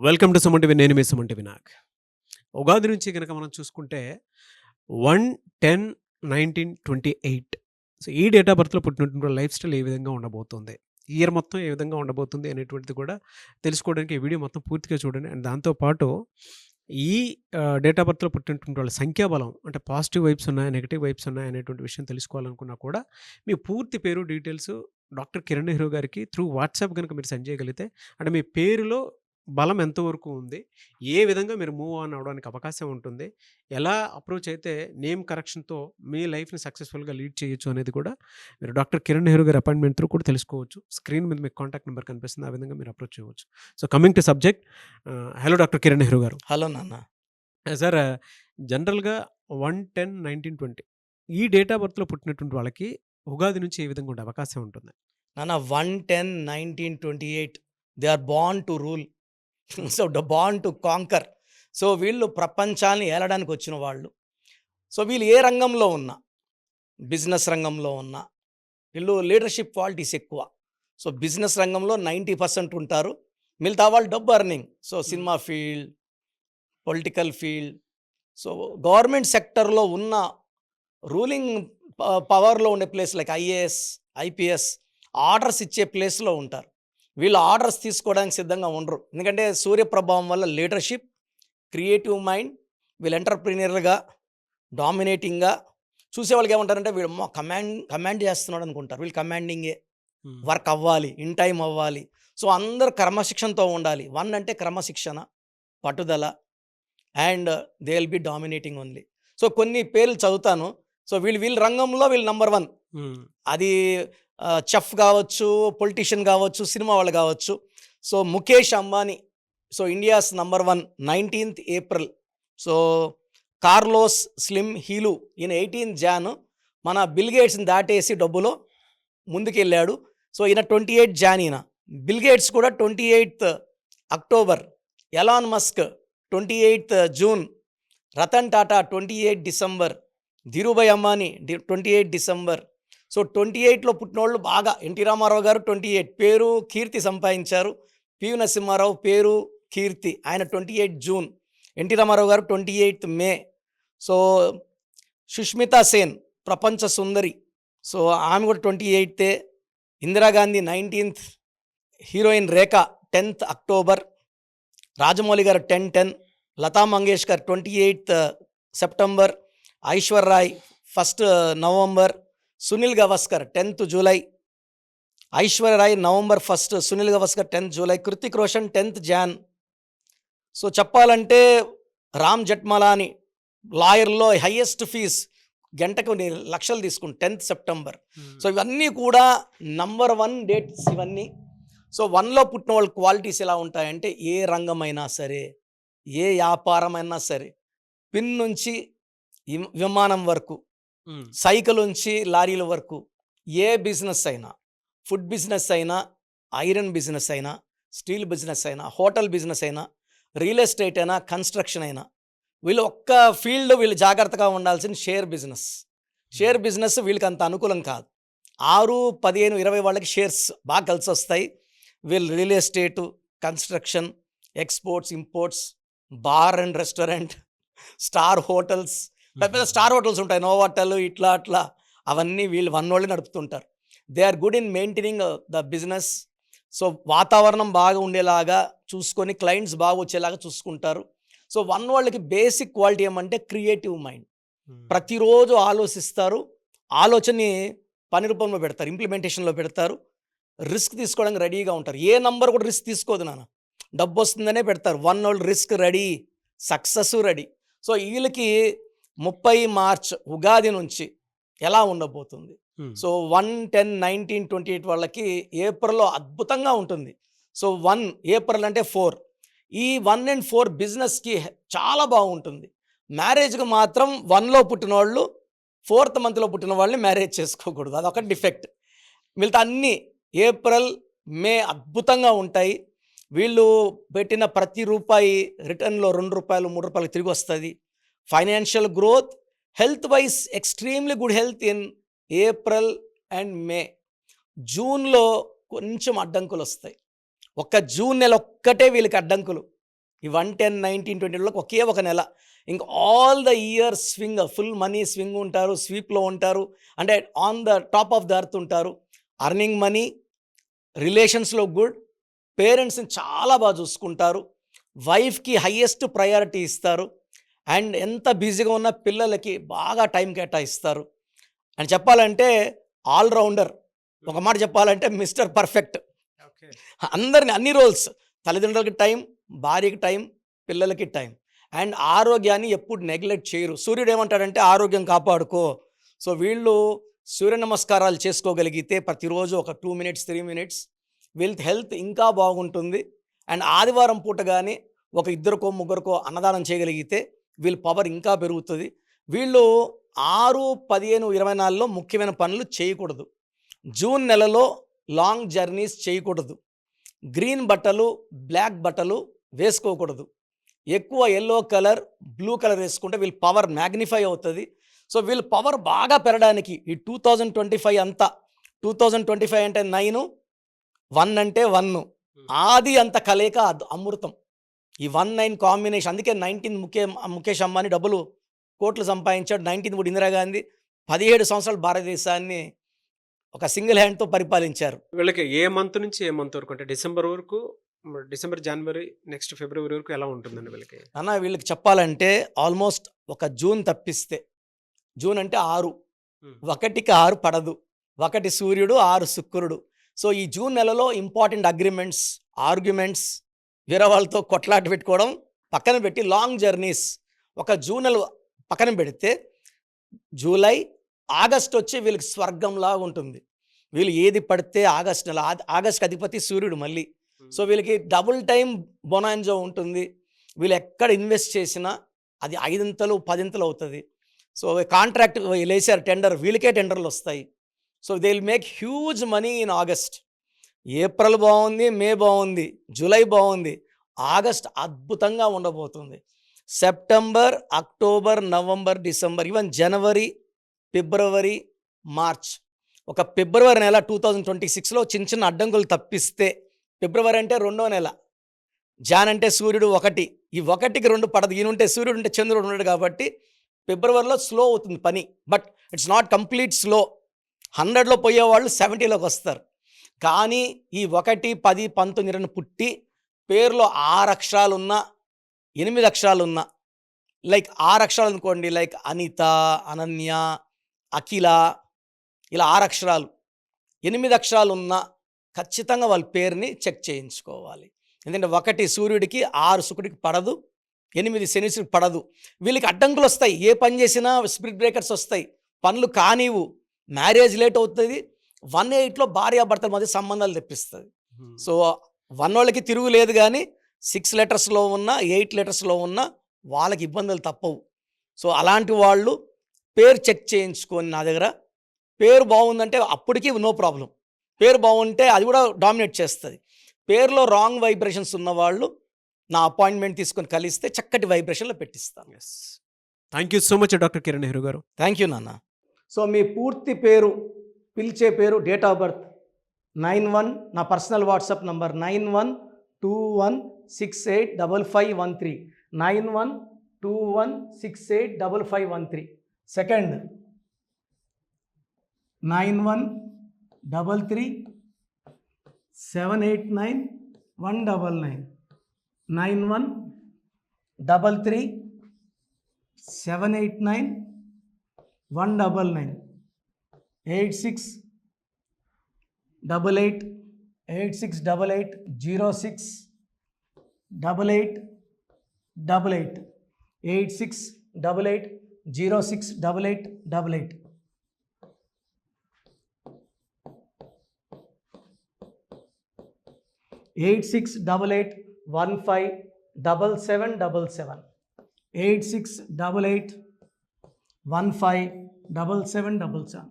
Welcome to సమంటివి నేను మీ సమంటి వినాయక్ ఉగాది నుంచి కనుక మనం చూసుకుంటే one ten nineteen twenty eight so ఈ డేట్ ఆఫ్ బర్త్లో పుట్టినటువంటి లైఫ్ స్టైల్ ఏ విధంగా ఉండబోతుంది? ఇయర్ మొత్తం ఏ విధంగా ఉండబోతుంది అనేటువంటిది కూడా తెలుసుకోవడానికి ఈ వీడియో మొత్తం పూర్తిగా చూడండి. అండ్ దాంతోపాటు ఈ డేట్ ఆఫ్ బర్త్లో పుట్టినటువంటి వాళ్ళ సంఖ్యాబలం అంటే పాజిటివ్ వైబ్స్ ఉన్నాయి నెగిటివ్ వైబ్స్ ఉన్నాయి అనేటువంటి విషయం తెలుసుకోవాలనుకున్నా కూడా మీ పూర్తి పేరు డీటెయిల్స్ డాక్టర్ కిరణ్ నెహ్రూ గారికి త్రూ వాట్సాప్ కనుక మీరు సెండ్ చేయగలిగితే అంటే మీ పేరులో బలం ఎంతవరకు ఉంది? ఏ విధంగా మీరు మూవ్ ఆన్ అవడానికి అవకాశం ఉంటుంది? ఎలా అప్రోచ్ అయితే నేమ్ కరెక్షన్తో మీ లైఫ్ని సక్సెస్ఫుల్గా లీడ్ చేయొచ్చు అనేది కూడా మీరు డాక్టర్ కిరణ్ నెహ్రూ గారి అపాయింట్మెంట్ త్రూ కూడా తెలుసుకోవచ్చు. స్క్రీన్ మీద మీకు కాంటాక్ట్ నెంబర్ కనిపిస్తుంది. ఆ విధంగా మీరు అప్రోచ్ చేయవచ్చు. So coming to subject hello doctor Kiran Nehru garu. Hello నాన్న. సార్ జనరల్గా వన్ టెన్ నైన్టీన్ ట్వంటీ ఈ డేట్ ఆఫ్ బర్త్లో పుట్టినటువంటి వాళ్ళకి ఉగాది నుంచి ఏ విధంగా ఉండే అవకాశం ఉంటుంది? నాన్న one ten nineteen twenty eight they are born to rule. So the born to conquer so వీళ్ళు ప్రపంచాన్ని ఏలడానికి వచ్చిన వాళ్ళు. సో వీళ్ళు ఏ రంగంలో ఉన్నా బిజినెస్ రంగంలో ఉన్నా వీళ్ళు లీడర్షిప్ క్వాలిటీస్ ఎక్కువ. సో బిజినెస్ రంగంలో నైంటీ పర్సెంట్ ఉంటారు. మిగతా వాళ్ళు డబ్బు earning so cinema field political field so government సెక్టర్లో ఉన్న రూలింగ్ పవర్లో ఉండే place like IAS IPS orders ఇచ్చే ప్లేస్లో ఉంటారు. వీళ్ళు ఆర్డర్స్ తీసుకోవడానికి సిద్ధంగా ఉండరు. ఎందుకంటే సూర్యప్రభావం వల్ల లీడర్షిప్ క్రియేటివ్ మైండ్ వీళ్ళు ఎంటర్ప్రీనియర్గా డామినేటింగ్గా చూసే వాళ్ళకి ఏమంటారంటే వీళ్ళు అమ్మో కమాండ్ కమాండ్ చేస్తున్నాడు అనుకుంటారు. వీళ్ళు కమాండింగే. వర్క్ అవ్వాలి ఇన్ టైం అవ్వాలి. సో అందరు క్రమశిక్షణతో ఉండాలి. వన్ అంటే క్రమశిక్షణ పట్టుదల and they will be dominating only. So కొన్ని పేర్లు చదువుతాను. సో వీళ్ళు వీళ్ళ రంగంలో వీళ్ళు నంబర్ వన్. అది చెఫ్ కావచ్చు పొలిటీషియన్ కావచ్చు సినిమా వాళ్ళు కావచ్చు. So Mukesh Ambani so India's number one nineteenth April so Carlos Slim హీలు ఈయన ఎయిటీన్త్ జాన్. మన బిల్గేట్స్ని దాటేసి డబ్బులో ముందుకెళ్ళాడు. సో ఈయన ట్వంటీ ఎయిట్ జాన్ ఈయన. బిల్గేట్స్ కూడా twenty eighth October. Elon Musk twenty eighth June. Ratan Tata twenty eight December. Dhirubhai Ambani twenty eight December. So twenty ఎయిట్లో పుట్టినోళ్ళు బాగా NT Rama Rao garu twenty eight. పేరు కీర్తి సంపాదించారు. పివి నరసింహారావు పేరు కీర్తి. ఆయన twenty eight June. NT Rama Rao garu twenty eighth May. So Sushmita Sen ప్రపంచ సుందరి. సో ఆమె కూడా twenty eighth Indira Gandhi nineteenth. Heroine Rekha tenth October. Rajamouli garu ten ten. Lata Mangeshkar twenty eighth September. Aishwarya Rai first November. Sunil Gavaskar tenth July. Aishwarya Rai November first. Sunil Gavaskar tenth July. Hrithik Roshan tenth Jan. So చెప్పాలంటే రామ్ జట్మలాని లాయర్లో highest fees గంటకు లక్షలు తీసుకుని tenth September. So ఇవన్నీ కూడా number one dates ఇవన్నీ. So వన్లో పుట్టిన వాళ్ళ క్వాలిటీస్ ఎలా ఉంటాయంటే ఏ రంగమైనా సరే ఏ వ్యాపారమైనా సరే పిన్ నుంచి విమానం వరకు సైకిల్ నుంచి లారీల వరకు ఏ బిజినెస్ అయినా ఫుడ్ బిజినెస్ అయినా ఐరన్ బిజినెస్ అయినా స్టీల్ బిజినెస్ అయినా హోటల్ బిజినెస్ అయినా రియల్ ఎస్టేట్ అయినా కన్స్ట్రక్షన్ అయినా వీళ్ళు ఒక్క ఫీల్డ్ వీళ్ళు జాగ్రత్తగా ఉండాల్సిన షేర్ బిజినెస్. షేర్ బిజినెస్ వీళ్ళకి అంత అనుకూలం కాదు. ఆరు పదిహేను ఇరవై వాళ్ళకి షేర్స్ బాగా కలిసి వస్తాయి వీళ్ళు real estate construction exports imports bar and restaurant star hotels పెద్ద పెద్ద స్టార్ హోటల్స్ ఉంటాయి. నోవాటల్ ఇట్లా అట్లా. అవన్నీ వీళ్ళు వన్ వాళ్ళే నడుపుతుంటారు. They are good in maintaining the business. So వాతావరణం బాగా ఉండేలాగా చూసుకొని క్లయింట్స్ బాగా వచ్చేలాగా చూసుకుంటారు. సో వన్ వాళ్ళకి బేసిక్ క్వాలిటీ ఏమంటే క్రియేటివ్ మైండ్. ప్రతిరోజు ఆలోచిస్తారు. ఆలోచనని పని రూపంలో పెడతారు. ఇంప్లిమెంటేషన్లో పెడతారు. రిస్క్ తీసుకోవడానికి రెడీగా ఉంటారు. ఏ నంబర్ కూడా రిస్క్ తీసుకోదు నాన్న. డబ్బు వస్తుందనే పెడతారు. వన్ వాళ్ళు risk ready. Success ready. So వీళ్ళకి ముప్పై మార్చ్ ఉగాది నుంచి ఎలా ఉండబోతుంది? So one ten nineteen twenty eight వాళ్ళకి ఏప్రిల్లో అద్భుతంగా ఉంటుంది. సో వన్ ఏప్రిల్ అంటే ఫోర్. ఈ వన్ అండ్ ఫోర్ బిజినెస్కి చాలా బాగుంటుంది. మ్యారేజ్కి మాత్రం వన్లో పుట్టిన వాళ్ళు ఫోర్త్ మంత్లో పుట్టిన వాళ్ళని మ్యారేజ్ చేసుకోకూడదు. అదొక డిఫెక్ట్. మిగతా అన్నీ ఏప్రిల్ మే అద్భుతంగా ఉంటాయి. వీళ్ళు పెట్టిన ప్రతి రూపాయి రిటర్న్లో రెండు రూపాయలు మూడు రూపాయలు తిరిగి వస్తుంది. Financial growth health wise extremely good health in April and May జూన్లో కొంచెం అడ్డంకులు వస్తాయి. ఒక్క జూన్ నెల ఒక్కటే వీళ్ళకి అడ్డంకులు. ఈ వన్ టెన్ నైన్టీన్ ట్వంటీలో ఒకే ఒక నెల. ఇంకా all the year swing full money swing ఉంటారు స్వీప్లో ఉంటారు. అంటే on the top of the earth ఉంటారు. అర్నింగ్ మనీ రిలేషన్స్లో గుడ్ పేరెంట్స్ని చాలా బాగా చూసుకుంటారు. వైఫ్కి హయ్యెస్ట్ ప్రయారిటీ ఇస్తారు. అండ్ ఎంత బిజీగా ఉన్న పిల్లలకి బాగా టైం కేటాయిస్తారు. అని చెప్పాలంటే ఆల్రౌండర్. ఒక మాట చెప్పాలంటే మిస్టర్ పర్ఫెక్ట్. అందరిని అన్ని రోల్స్. తల్లిదండ్రులకి టైం భార్యకి టైం పిల్లలకి టైం. అండ్ ఆరోగ్యాన్ని ఎప్పుడు నెగ్లెక్ట్ చేయరు. సూర్యుడు ఏమంటాడంటే ఆరోగ్యం కాపాడుకో. సో వీళ్ళు సూర్య నమస్కారాలు చేసుకోగలిగితే ప్రతిరోజు ఒక టూ మినిట్స్ త్రీ మినిట్స్ వీళ్ళ హెల్త్ ఇంకా బాగుంటుంది. అండ్ ఆదివారం పూట కానీ ఒక ఇద్దరికో ముగ్గురికో అన్నదానం చేయగలిగితే వీళ్ళ పవర్ ఇంకా పెరుగుతుంది. వీళ్ళు ఆరు పదిహేను ఇరవై నాలుగులో ముఖ్యమైన పనులు చేయకూడదు. జూన్ నెలలో లాంగ్ జర్నీస్ చేయకూడదు. గ్రీన్ బట్టలు బ్లాక్ బట్టలు వేసుకోకూడదు. ఎక్కువ ఎల్లో కలర్ బ్లూ కలర్ వేసుకుంటే వీళ్ళ పవర్ మ్యాగ్నిఫై అవుతుంది. సో వీళ్ళ పవర్ బాగా పెరగడానికి ఈ టూ థౌజండ్ ట్వంటీ ఫైవ్ అంతా టూ థౌజండ్ ట్వంటీ ఫైవ్ అంటే నైన్ వన్ అంటే వన్ ఆది అంత కలయిక అమృతం. ఈ వన్ నైన్ కాంబినేషన్ అందుకే నైన్టీన్ ముఖే ముఖేష్ అంబానీ డబ్బులు కోట్లు సంపాదించాడు. నైన్టీన్ కూడా ఇందిరాగాంధీ పదిహేడు సంవత్సరాలు భారతదేశాన్ని ఒక సింగిల్ హ్యాండ్తో పరిపాలించారు. వీళ్ళకి ఏ మంత్ నుంచి ఏ మంత్ వరకు అంటే డిసెంబర్ వరకు డిసెంబర్ జనవరి నెక్స్ట్ ఫిబ్రవరి వరకు ఎలా ఉంటుందండి వీళ్ళకి? అన్న వీళ్ళకి చెప్పాలంటే ఆల్మోస్ట్ ఒక జూన్ తప్పిస్తే జూన్ అంటే ఆరు. ఒకటికి ఆరు పడదు. ఒకటి సూర్యుడు ఆరు శుక్రుడు. సో ఈ జూన్ నెలలో ఇంపార్టెంట్ అగ్రిమెంట్స్ ఆర్గ్యుమెంట్స్ వేరే వాళ్ళతో కొట్లాట పెట్టుకోవడం పక్కన పెట్టి లాంగ్ జర్నీస్. ఒక జూన్ నెల పక్కన పెడితే జూలై ఆగస్ట్ వచ్చి వీళ్ళకి స్వర్గంలా ఉంటుంది. వీళ్ళు ఏది పడితే ఆగస్ట్ నెల ఆ- ఆగస్ట్కి అధిపతి సూర్యుడు మళ్ళీ. సో వీళ్ళకి డబుల్ టైం బొనాంజో ఉంటుంది. వీళ్ళు ఎక్కడ ఇన్వెస్ట్ చేసినా అది ఐదింతలు పదింతలు అవుతుంది. సో కాంట్రాక్ట్ వేసారు టెండర్ వీళ్ళకే టెండర్లు వస్తాయి. So they will make huge money in August. April బాగుంది మే బాగుంది జూలై బాగుంది ఆగస్ట్ అద్భుతంగా ఉండబోతుంది. September October November December even January February March. ఒక ఫిబ్రవరి నెల టూ థౌజండ్ ట్వంటీ సిక్స్లో చిన్న చిన్న అడ్డంకులు తప్పిస్తే ఫిబ్రవరి అంటే రెండో నెల జాన్ అంటే సూర్యుడు ఒకటి. ఈ ఒకటికి రెండు పడదు ఈయన ఉంటే సూర్యుడు ఉంటే చంద్రుడు ఉన్నాడు కాబట్టి ఫిబ్రవరిలో స్లో అవుతుంది పని. But it's not complete slow. హండ్రెడ్లో పోయే వాళ్ళు సెవెంటీలోకి వస్తారు. కానీ ఈ ఒకటి పది పంతొమ్మిది రెండు పుట్టి పేరులో ఆరు అక్షరాలున్న ఎనిమిది అక్షరాలున్నా లైక్ ఆరు అక్షరాలు అనుకోండి లైక్ అనిత అనన్య అఖిల ఇలా ఆరు అక్షరాలు. ఎనిమిది అక్షరాలు ఉన్నా ఖచ్చితంగా వాళ్ళ పేరుని చెక్ చేయించుకోవాలి. ఎందుకంటే ఒకటి సూర్యుడికి ఆరు శుకుడికి పడదు ఎనిమిది శనిసుడికి పడదు. వీళ్ళకి అడ్డంకులు వస్తాయి. ఏ పని చేసినా స్పిరిట్ బ్రేకర్స్ వస్తాయి. పనులు కానివు మ్యారేజ్ లేట్ అవుతుంది. వన్ ఎయిట్లో భార్యాభర్తల మధ్య సంబంధాలు తెప్పిస్తుంది. సో వన్ వాళ్ళకి తిరుగు లేదు కానీ సిక్స్ లెటర్స్లో ఉన్న ఎయిట్ లెటర్స్లో ఉన్న వాళ్ళకి ఇబ్బందులు తప్పవు. సో అలాంటి వాళ్ళు పేరు చెక్ చేయించుకొని నా దగ్గర పేరు బాగుందంటే అప్పటికి నో ప్రాబ్లం. పేరు బాగుంటే అది కూడా డామినేట్ చేస్తుంది. పేరులో రాంగ్ వైబ్రేషన్స్ ఉన్న వాళ్ళు నా అపాయింట్మెంట్ తీసుకొని కలిస్తే చక్కటి వైబ్రేషన్లో పెట్టిస్తాను. Yes thank you so much doctor Kiran Nehru garu. Thank you నాన్న. సో మీ పూర్తి పేరు పిలిచే పేరు date of birth nine one నా personal WhatsApp number nine one two one six eight double five one three nine one two one six eight double five one three second nine one double three seven eight nine one double nine nine one double three seven eight nine one double nine eight six double eight eight six double eight zero six double eight double eight eight six double eight zero six double eight double eight eight six double eight one five double seven double seven eight six double eight one five double seven double seven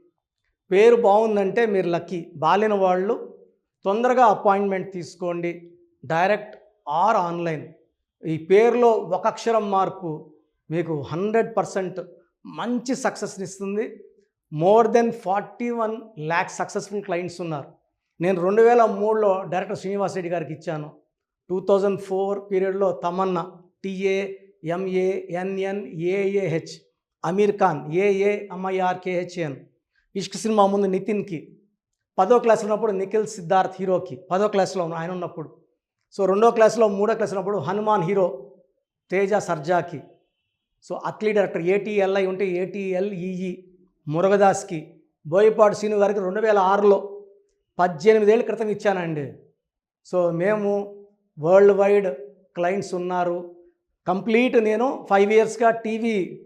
పేరు బాగుందంటే మీరు lucky. బాలిన వాళ్ళు తొందరగా appointment తీసుకోండి. Direct or online. ఈ పేరులో ఒక అక్షరం మార్పు మీకు హండ్రెడ్ పర్సెంట్ మంచి సక్సెస్ని ఇస్తుంది. More than forty one lakhs successful clients ఉన్నారు. నేను రెండు వేల మూడులో డైరెక్టర్ శ్రీనివాస్ రెడ్డి గారికి ఇచ్చాను. టూ థౌజండ్ ఫోర్ పీరియడ్లో Tamannaah T A M A N N A A H Aamir Khan A A M I R K H N Ishq cinema ముందు నితిన్కి. పదో క్లాస్లో ఉన్నప్పుడు నిఖిల్ సిద్ధార్థ్ హీరోకి. పదో క్లాస్లో ఉన్న- ఆయన ఉన్నప్పుడు. సో రెండో క్లాస్లో మూడో క్లాస్ ఉన్నప్పుడు Hanuman hero Teja సర్జాకి. So Atlee director A T L I ఉంటే A T L E E మురుగదాస్కి. Boyapati scene గారికి రెండు వేల ఆరులో పద్దెనిమిదేళ్ళ క్రితం ఇచ్చానండి. సో మేము వరల్డ్ వైడ్ క్లయింట్స్ ఉన్నారు. కంప్లీట్ నేను ఫైవ్ ఇయర్స్గా టీవీ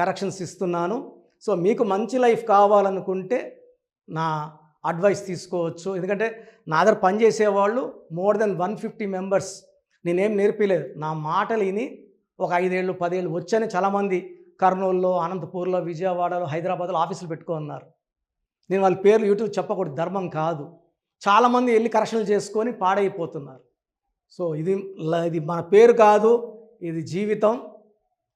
కరెక్షన్స్ ఇస్తున్నాను. సో మీకు మంచి లైఫ్ కావాలనుకుంటే నా అడ్వైస్ తీసుకోవచ్చు. ఎందుకంటే నా దగ్గర పనిచేసేవాళ్ళు more than one fifty members. నేనేం నేర్పలేదు. నా మాటలు విని ఒక ఐదేళ్ళు పదేళ్ళు వచ్చని చాలామంది కర్నూలులో అనంతపూర్లో విజయవాడలో హైదరాబాద్లో ఆఫీసులు పెట్టుకున్నారు. నేను వాళ్ళ పేర్లు యూట్యూబ్ చెప్పకూడదు. ధర్మం కాదు. చాలామంది వెళ్ళి కరెక్షన్లు చేసుకొని పాడైపోతున్నారు. సో ఇది ఇది మన పేరు కాదు. ఇది జీవితం.